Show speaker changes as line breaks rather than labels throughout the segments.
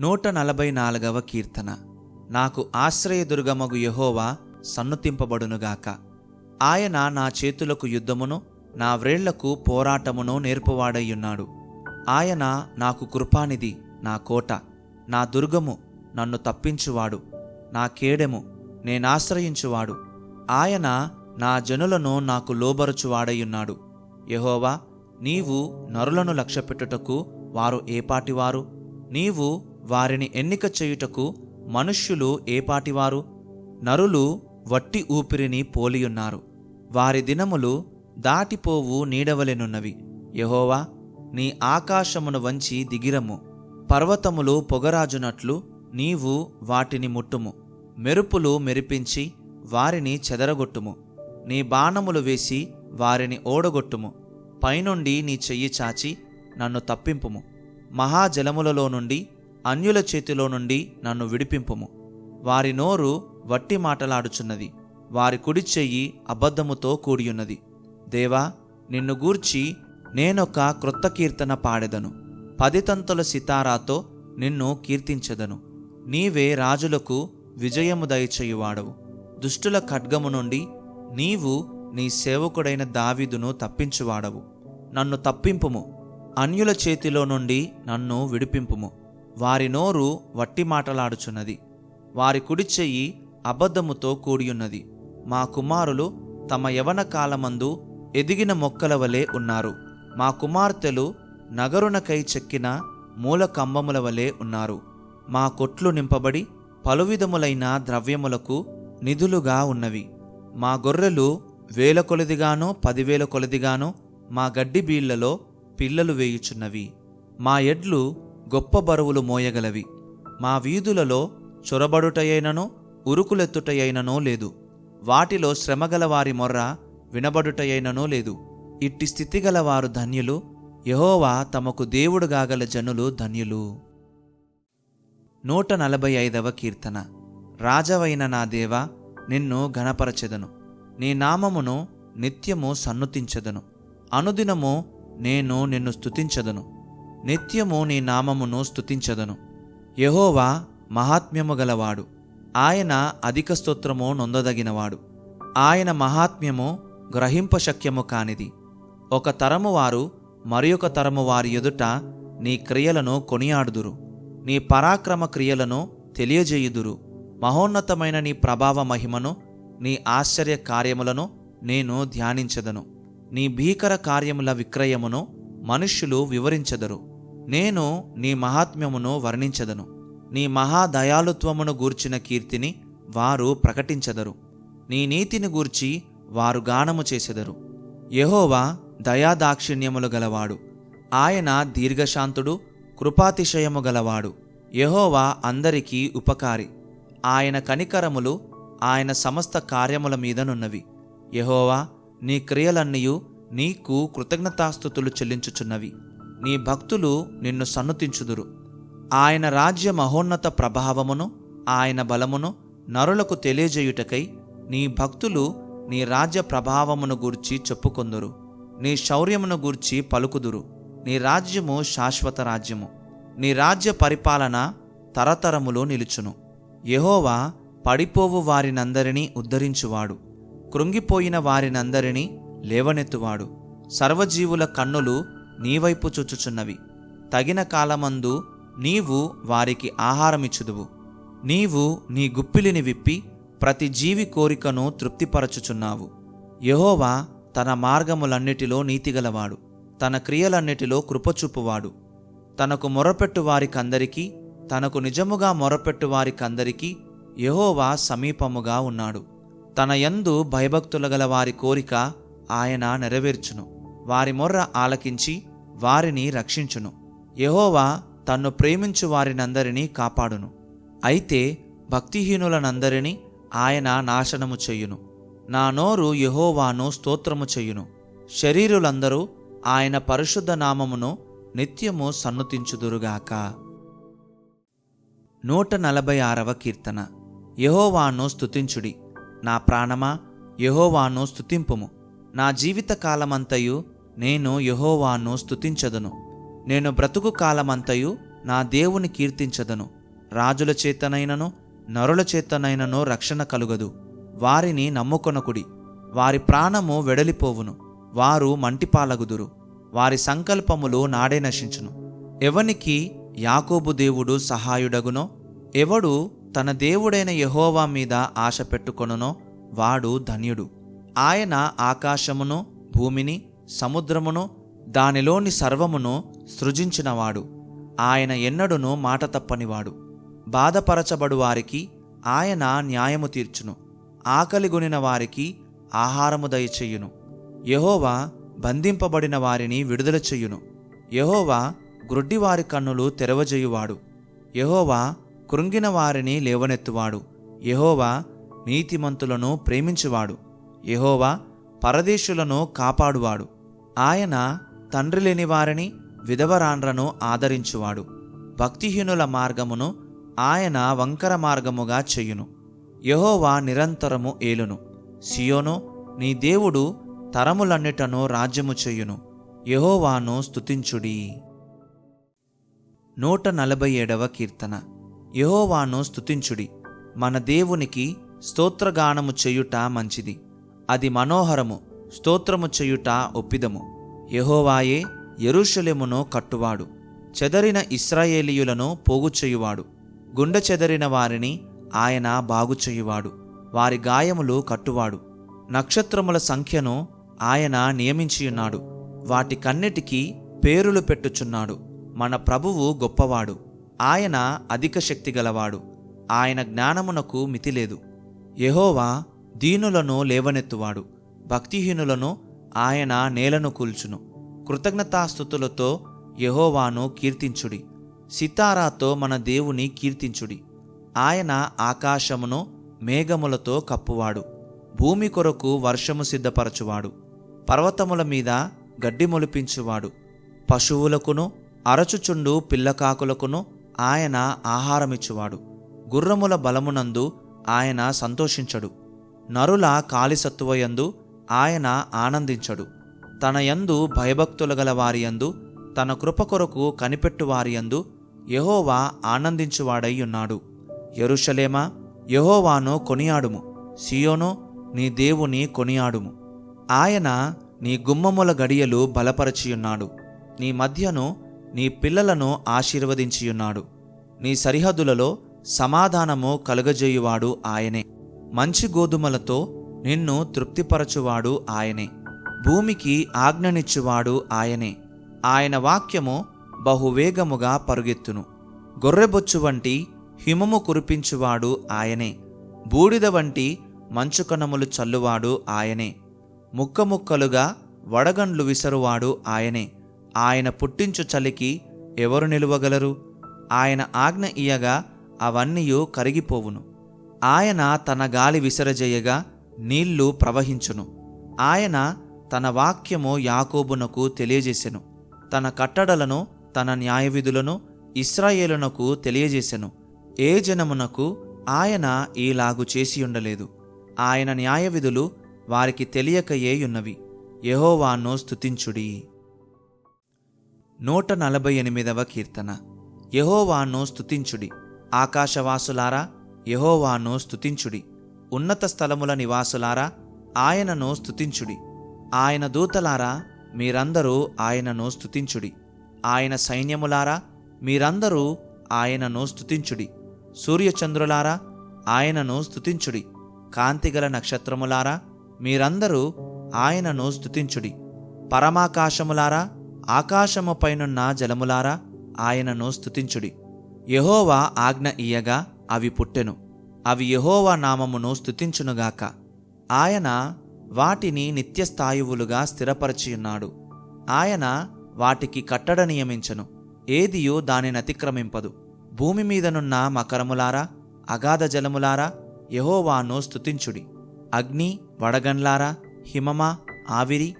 నూట నలభై నాలుగవ కీర్తన. నాకు ఆశ్రయదుర్గమగు యహోవా సన్నుతింపబడునుగాక. ఆయన నా చేతులకు యుద్ధమును నా వ్రేళ్ళకు పోరాటమును నేర్పువాడయ్యున్నాడు. ఆయన నాకు కృపానిధి నా కోట నా దుర్గము నన్ను తప్పించువాడు నా కేడెము నేనాశ్రయించువాడు ఆయన నా జనులను నాకు లోబరుచువాడయ్యున్నాడు. యహోవా నీవు నరులను లక్ష్యపెట్టుటకు వారు ఏపాటివారు నీవు వారిని ఎన్నిక చేయుటకు మనుష్యులు ఏపాటివారు నరులు వట్టి ఊపిరిని పోలియున్నారు. వారి దినములు దాటిపోవు నీడవలెనున్నవి. యహోవా నీ ఆకాశమును వంచి దిగిరము. పర్వతములు పొగరాజునట్లు నీవు వాటిని ముట్టుము. మెరుపులు మెరిపించి వారిని చెదరగొట్టుము. నీ బాణములు వేసి వారిని ఓడగొట్టుము. పైనుండి నీ చెయ్యి చాచి నన్ను తప్పింపుము. మహాజలములలో నుండి అన్యుల చేతిలో నుండి నన్ను విడిపింపుము. వారి నోరు వట్టి మాటలాడుచున్నది. వారి కుడి చెయ్యి అబద్ధముతో కూడియున్నది. దేవా నిన్ను గూర్చి నేనొక క్రొత్త కీర్తన పాడెదను. పదితంతుల సితారాతో నిన్ను కీర్తించెదను. నీవే రాజులకు విజయము దయచేయువాడవు. దుష్టుల ఖడ్గము నుండి నీవు నీ సేవకుడైన దావీదును తప్పించువాడవు. నన్ను తప్పింపుము. అన్యుల చేతిలో నుండి నన్ను విడిపింపుము. వారి నోరు వట్టి మాటలాడుచున్నది. వారి కుడి చెయ్యి అబద్ధముతో కూడియున్నది. మా కుమారులు తమ యవన కాలమందు ఎదిగిన మొక్కల వలె ఉన్నారు. మా కుమార్తెలు నగరునకై చెక్కిన మూల కంబముల వలె ఉన్నారు. మా కొట్లు నింపబడి పలువిధములైన ద్రవ్యములకు నిధులుగా ఉన్నవి. మా గొర్రెలు వేల కొలదిగానో పదివేల కొలదిగానో మా గడ్డి బీళ్ళలో పిల్లలు వేయుచున్నవి. మా ఎడ్లు గొప్ప బరువులు మోయగలవి. మా వీధులలో చొరబడుటయైననో ఉరుకులెత్తుటయైననో లేదు. వాటిలో శ్రమగల వారి మొర్ర వినబడుటయైననో లేదు. ఇట్టి స్థితిగల వారు ధన్యులు యహోవా తమకు దేవుడుగాగల జనులు ధన్యులు. నూట నలభై ఐదవ కీర్తన. రాజవైన నా దేవ నిన్ను ఘనపరచెదను. నీ నామమును నిత్యము సన్నుతించెదను. అనుదినము నేను నిన్ను స్తుతించదను. నిత్యము నీ నామమును స్థుతించదను యహోవా మహాత్మ్యము గలవాడు. ఆయన అధిక స్తోత్రము నొందదగినవాడు. ఆయన మహాత్మ్యము గ్రహింపశక్యము కానిది. ఒక తరము వారు మరి తరము వారి ఎదుట నీ క్రియలను కొనియాడుదురు. నీ పరాక్రమ క్రియలను తెలియజేయుదురు. మహోన్నతమైన నీ ప్రభావ మహిమను నీ ఆశ్చర్య కార్యములను నేను ధ్యానించదను. నీ భీకర కార్యముల విక్రయమును మనుష్యులు వివరించెదరు. నేను నీ మహాత్మ్యమును వర్ణించదను. నీ మహాదయాలుత్వమును గూర్చిన కీర్తిని వారు ప్రకటించదరు. నీ నీతిని గూర్చి వారు గానము చేసెదరు. యహోవా దయాదాక్షిణ్యములు గలవాడు. ఆయన దీర్ఘశాంతుడు కృపాతిశయము గలవాడు. యహోవా అందరికీ ఉపకారి. ఆయన కనికరములు ఆయన సమస్త కార్యముల మీదనున్నవి యహోవా నీ క్రియలన్నయూ నీకు కృతజ్ఞతాస్థుతులు చెల్లించుచున్నవి. నీ భక్తులు నిన్ను సన్నుతించుదురు. ఆయన రాజ్య మహోన్నత ప్రభావమును ఆయన బలమును నరులకు తెలియజేయుటకై నీ భక్తులు నీ రాజ్య ప్రభావమును గూర్చి చెప్పుకొందురు. నీ శౌర్యమును గూర్చి పలుకుదురు. నీ రాజ్యము శాశ్వత రాజ్యము. నీ రాజ్య పరిపాలన తరతరములో నిలుచును. యహోవా పడిపోవు వారినందరినీ ఉద్ధరించువాడు. కృంగిపోయిన వారినందరినీ లేవనెత్తువాడు. సర్వజీవుల కన్నులు నీవైపు చూచుచున్నవి. తగిన కాలమందు నీవు వారికి ఆహారమిచ్చుదువు. నీవు నీ గుప్పిలిని విప్పి ప్రతి జీవి కోరికను తృప్తిపరచుచున్నావు. యహోవా తన మార్గములన్నిటిలో నీతిగలవాడు. తన క్రియలన్నిటిలో కృపచూపువాడు. తనకు మొరపెట్టు వారికందరికీ తనకు నిజముగా మొరపెట్టు వారికందరికీ యహోవా సమీపముగా ఉన్నాడు. తన యందు భయభక్తుల గల వారి కోరిక ఆయన నెరవేర్చును. వారి మొర్ర ఆలకించి వారిని రక్షించును. యహోవా తన్ను ప్రేమించు వారినందరినీ కాపాడును. అయితే భక్తిహీనులనందరినీ ఆయన నాశనము చెయ్యును నా నోరు యహోవాను స్తోత్రము చెయ్యును శరీరులందరూ ఆయన పరిశుద్ధ నామమును నిత్యము సన్నుతించుదురుగాక. నూట నలభై ఆరవ కీర్తన. యహోవాను స్తుతించుడి. నా ప్రాణమా? యహోవాను స్తుతింపుము. నా జీవితకాలమంతయు నేను యహోవాను స్తుతించదను. నేను బ్రతుకు కాలమంతయు నా దేవుని కీర్తించదను. రాజుల చేతనైనను నరుల చేతనైనను రక్షణ కలుగదు. వారిని నమ్ముకొనకుడి. వారి ప్రాణము వెడలిపోవును. వారు మంటిపాలగుదురు. వారి సంకల్పములు నాడే నశించును. ఎవనికి యాకోబు దేవుడు సహాయుడగునో ఎవడు తన దేవుడైన యహోవా మీద ఆశ పెట్టుకొనునో వాడు ధన్యుడు. ఆయన ఆకాశమును భూమిని సముద్రమును దానిలోని సర్వమును సృజించినవాడు. ఆయన ఎన్నడును మాట తప్పనివాడు. బాధపరచబడు వారికి ఆయన న్యాయము తీర్చును. ఆకలిగొనిన వారికి ఆహారము దయచెయ్యును యహోవా బంధింపబడిన వారిని విడుదల చెయ్యును యహోవా గ్రుడ్డివారి కన్నులు తెరవజేయువాడు. యహోవా కృంగిన వారిని లేవనెత్తువాడు. యహోవా నీతిమంతులను ప్రేమించువాడు. యహోవా పరదేశులను కాపాడువాడు. ఆయన తండ్రి లేని వారిని విధవరాండ్రను ఆదరించువాడు. భక్తిహీనుల మార్గమును ఆయన వంకర మార్గముగా చెయ్యును యహోవా నిరంతరము ఏలును. సియోను నీ దేవుడు తరములన్నిటను రాజ్యము చెయ్యును యహోవాను స్తుతించుడి. నూట నలభై ఏడవ కీర్తన. యహోవాను స్తుతించుడి. మన దేవునికి స్తోత్రగానము చేయుట మంచిది. అది మనోహరము. స్తోత్రము చేయుట ఒప్పిదము. యహోవాయే ఎరుషలేమును కట్టువాడు. చెదరిన ఇస్రాయేలీయులను పోగుచేయువాడు గుండె చెదరిన వారిని ఆయన బాగుచేయువాడు వారి గాయములు కట్టువాడు. నక్షత్రముల సంఖ్యను ఆయన నియమించియున్నాడు. వాటికన్నిటికీ పేరులు పెట్టుచున్నాడు. మన ప్రభువు గొప్పవాడు. ఆయన అధిక శక్తి గలవాడు. ఆయన జ్ఞానమునకు మితిలేదు. యహోవా దీనులను లేవనెత్తువాడు. భక్తిహీనులను ఆయన నేలను కూల్చును. కృతజ్ఞతాస్థుతులతో యహోవాను కీర్తించుడి. సితారాతో మన దేవుని కీర్తించుడి. ఆయన ఆకాశమును మేఘములతో కప్పువాడు. భూమి కొరకు వర్షము సిద్ధపరచువాడు. పర్వతముల మీద గడ్డి మొలిపించువాడు. పశువులకును అరచుచుండు పిల్లకాకులకును ఆయన ఆహారమిచ్చువాడు. గుర్రముల బలమునందు ఆయన సంతోషించడు. నరుల కాలిసత్తువయందు ఆయన ఆనందించడు. తన యందు భయభక్తులు గల వారి యందు తన కృప కొరకు కనిపెట్టు వారి యందు ఆనందించువాడై ఉన్నాడు. ఎరుషలేమా యహోవాను కొనియాడుము. సియోను నీ దేవుని కొనియాడుము. ఆయన నీ గుమ్మముల గడియలు బలపరచియున్నాడు. నీ మధ్యను నీ పిల్లలను ఆశీర్వదించియున్నాడు. నీ సరిహద్దులలో సమాధానము కలుగజేయువాడు ఆయనే. మంచి గోధుమలతో నిన్ను తృప్తిపరచువాడు ఆయనే. భూమికి ఆజ్ఞనిచ్చువాడు ఆయనే. ఆయన వాక్యము బహువేగముగా పరుగెత్తును. గొర్రెబొచ్చు వంటి హిమము కురిపించువాడు ఆయనే. బూడిద వంటి మంచుకణములు చల్లువాడు ఆయనే. ముక్క ముక్కలుగా వడగండ్లు విసరువాడు ఆయనే. ఆయన పుట్టించు చలికి ఎవరు నిలువగలరు? ఆయన ఆజ్ఞ ఇయ్యగా అవన్నీయు కరిగిపోవును. ఆయన తన గాలి విసరజేయగా నీళ్ళు ప్రవహించును. ఆయన తన వాక్యము యాకోబునకు తెలియజేసెను. తన కట్టడలను తన న్యాయవిధులను ఇస్రాయేలునకు తెలియజేసెను. ఏ జనమునకు ఆయన ఈలాగు చేసి ఉండలేదు ఆయన న్యాయవిధులు వారికి తెలియకయేయున్నవి యహోవాను స్తుతించుడి. నూట నలభై ఎనిమిదవ కీర్తన. యహోవాను స్తుతించుడి. ఆకాశవాసులారా యహోవాను స్తుతించుడి. ఉన్నత స్థలముల నివాసులారా ఆయనను స్తుతించుడి. ఆయన దూతలారా మీరందరూ ఆయనను స్తుతించుడి. ఆయన సైన్యములారా మీరందరూ ఆయనను స్తుతించుడి. సూర్యచంద్రులారా ఆయనను స్తుతించుడి. కాంతిగల నక్షత్రములారా మీరందరూ ఆయనను స్తుతించుడి. పరమాకాశములారా ఆకాశముపైనున్న జలములారా ఆయనను స్థుతించుడి యహోవా ఆజ్ఞ ఇయ్యగా అవి పుట్టెను. అవి యహోవా నామమును స్థుతించునుగాక ఆయన వాటిని నిత్యస్థాయువులుగా స్థిరపరచియున్నాడు. ఆయన వాటికి కట్టడ నియమించను. ఏదియు దానిని అతిక్రమింపదు. భూమి మీదనున్న మకరములారా అగాధ జలములారా యహోవాను స్తుతించుడి. అగ్ని వడగన్లారా హిమమా ఆవిరి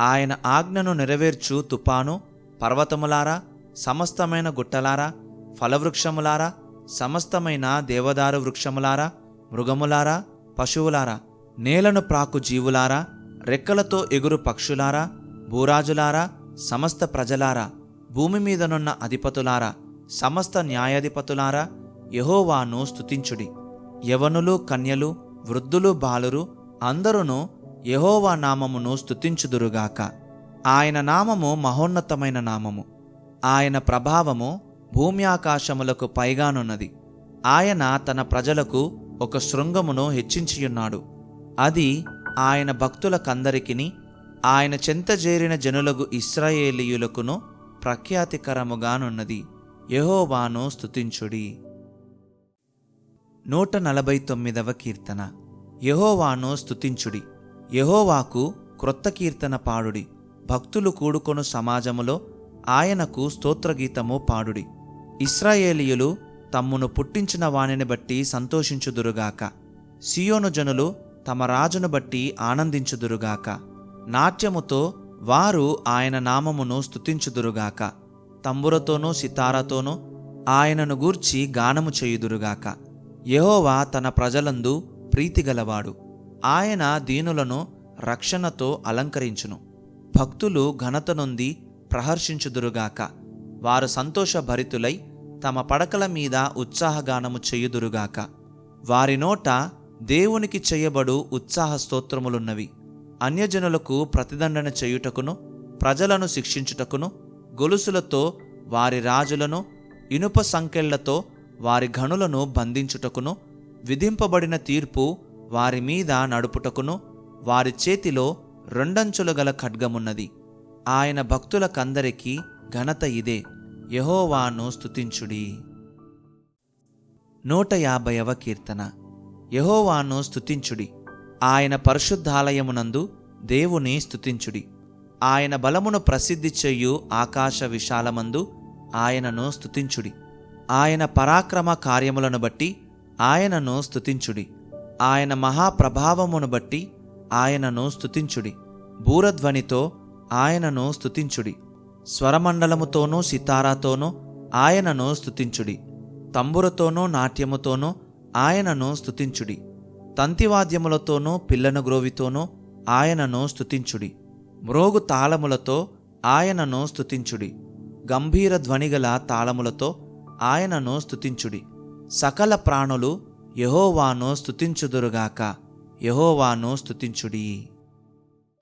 ఆయన ఆజ్ఞను నెరవేర్చు తుపాను పర్వతములారా సమస్తమైన గుట్టలారా ఫలవృక్షములారా సమస్తమైన దేవదారు వృక్షములారా మృగములారా పశువులారా నేలను ప్రాకు జీవులారా రెక్కలతో ఎగురు పక్షులారా భూరాజులారా సమస్త ప్రజలారా భూమి మీదనున్న అధిపతులారా సమస్త న్యాయాధిపతులారా యహోవాను స్తుతించుడి. యవనులు కన్యలు వృద్ధులు బాలురు అందరును యహోవా నామమును స్తుతించుదురుగాక. ఆయన నామము మహోన్నతమైన నామము. ఆయన ప్రభావము భూమి ఆకాశములకు పైగానున్నది. ఆయన తన ప్రజలకు ఒక శృంగమును హెచ్చించియున్నాడు. అది ఆయన భక్తులకందరికిని ఆయన చెంతజేరిన జనులకు ఇస్రాయేలీయులకును ప్రఖ్యాతికరముగానున్నది. యహోవాను స్తుతించుడి. నూట నలభై తొమ్మిదవ కీర్తన. యహోవాను స్తుతించుడి. యహోవాకు క్రొత్త కీర్తన పాడుడి. భక్తులు కూడుకొను సమాజములో ఆయనకు స్తోత్రగీతము పాడుడి. ఇస్రాయేలీయులు తమ్మును పుట్టించిన వానిని బట్టి సంతోషించుదురుగాక. సియోను జనులు తమ రాజును బట్టి ఆనందించుదురుగాక. నాట్యముతో వారు ఆయన నామమును స్తుతించుదురుగాక. తంబురతోనూ సితారతోనూ ఆయనను గూర్చి గానము చేయుదురుగాక. యహోవా తన ప్రజలందు ప్రీతిగలవాడు. ఆయన దీనులను రక్షణతో అలంకరించును. భక్తులు ఘనత నొంది ప్రహర్షించుదురుగాక. వారు సంతోషభరితులై తమ పడకల మీద ఉత్సాహగానము చేయుదురుగాక. వారి నోట దేవునికి చేయబడు ఉత్సాహ స్తోత్రములున్నవి. అన్యజనులకు ప్రతిదండన చేయుటకును ప్రజలను శిక్షించుటకును గొలుసులతో వారి రాజులను ఇనుప సంకెళ్ళతో వారి గనులను బంధించుటకును విధింపబడిన తీర్పు వారి మీద నడుపుటకును వారి చేతిలో రెండంచులు గల ఖడ్గమున్నది. ఆయన భక్తులకందరికీ ఘనత ఇదే. యహోవాను స్థుతించుడి నూట యాభైవ కీర్తన. యహోవాను స్థుతించుడి ఆయన పరిశుద్ధాలయమునందు దేవుని స్థుతించుడి ఆయన బలమును ప్రసిద్ధి చెయ్యు ఆకాశ విశాలమందు ఆయనను స్థుతించుడి ఆయన పరాక్రమ కార్యములను బట్టి ఆయనను స్థుతించుడి ఆయన మహాప్రభావమును బట్టి ఆయనను స్థుతించుడి బూరధ్వనితో ఆయనను స్తుతించుడి. స్వరమండలముతోనూ సితారాతోనూ ఆయనను స్థుతించుడి తంబురతోనూ నాట్యముతోనూ ఆయనను స్తుతించుడి. తంతివాద్యములతోనూ పిల్లను గ్రోవితోనూ ఆయనను స్థుతించుడి మ్రోగు తాళములతో ఆయనను స్థుతించుడి గంభీర ధ్వనిగల తాళములతో ఆయనను స్థుతించుడి సకల ప్రాణులు యహోవాను స్థుతించుదురుగాక యహోవాను స్థుతించుడి